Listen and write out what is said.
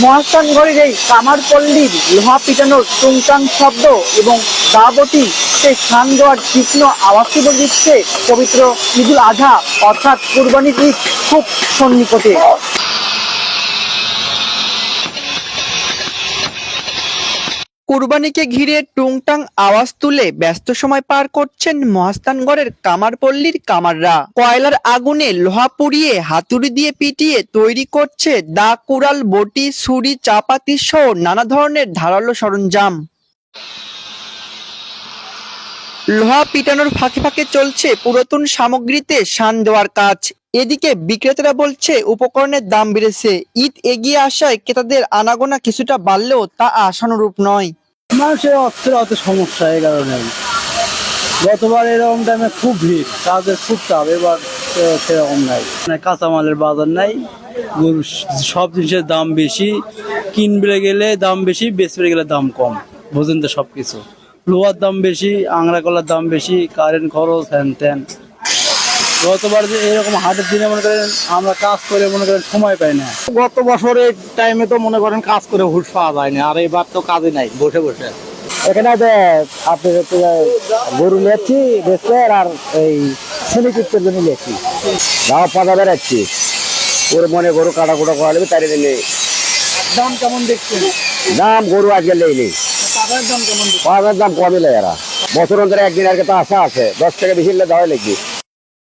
মহাস্থানগড়ের এই কামারপল্লীর লোহা পিটানোর টুংটাং শব্দ এবং দাবটি সে স্নান দেওয়ার তীক্ষ্ণ আওয়াজটি দিচ্ছে পবিত্র ঈদুল আধা, অর্থাৎ কুরবানির ঈদ খুব সন্নিকটে। কুরবানিকে ঘিরে টুংটাং আওয়াজ তুলে ব্যস্ত সময় পার করছেন মহাস্থানগড়ের কামারপল্লীর কামাররা। কয়লার আগুনে লোহা পুড়িয়ে হাতুড়ি দিয়ে পিটিয়ে তৈরি করছে দা কুড়াল, বটি, ছুরি, চাপাতি সহ নানা ধরনের ধারালো সরঞ্জাম। লোহা পিটানোর ফাঁকে ফাঁকে চলছে পুরাতন সামগ্রীতে শান দেওয়ার কাজ। এদিকে বিক্রেতারা বলছে, উপকরণের দাম বেড়েছে। ঈদ এগিয়ে আসায় ক্রেতাদের আনাগোনা কিছুটা বাড়লেও তা আশানুরূপ নয়। মানুষের অর্থের অত সমস্যা, এই কারণে গতবার এরকম টাইমে খুব ভিড়, কাজের খুব চাপ, এবার সেরকম নাই। মানে কাঁচামালের বাজার নাই, গরু সব জিনিসের দাম বেশি, কিনবে গেলে দাম বেশি, বেচবে গেলে দাম কম, বুঝেন তো সব কিছু লোহার দাম বেশি আংরা কলার দাম বেশি কারেন্ট খরচ হ্যান ত্যান গতবার যে এরকম হাটের দিনে মনে করেন আমরা কাজ করে মনে করেন সময় পাই না। গত বছর এই টাইমে তো মনে করেন কাজ করে হুট পাওয়া যায়নি আর এবার তো কাজে নাই বসে বসে। এখানে আপনি গরু লেছি বেসের আর এই সেলিকিটের জন্য লেছি গাও পাতা বেড়াচ্ছি। ওর মনে গরু কাটা কুটা করা নেবে তাই নিলে দাম কেমন দেখছেন? দাম গরু আজকে দাম কেমন পাতার দাম কমই লেয় এরা। বছর অন্তরে একদিন আগে তো আশা আছে দশ টাকা বেশি নিলে দেওয়া লিখবি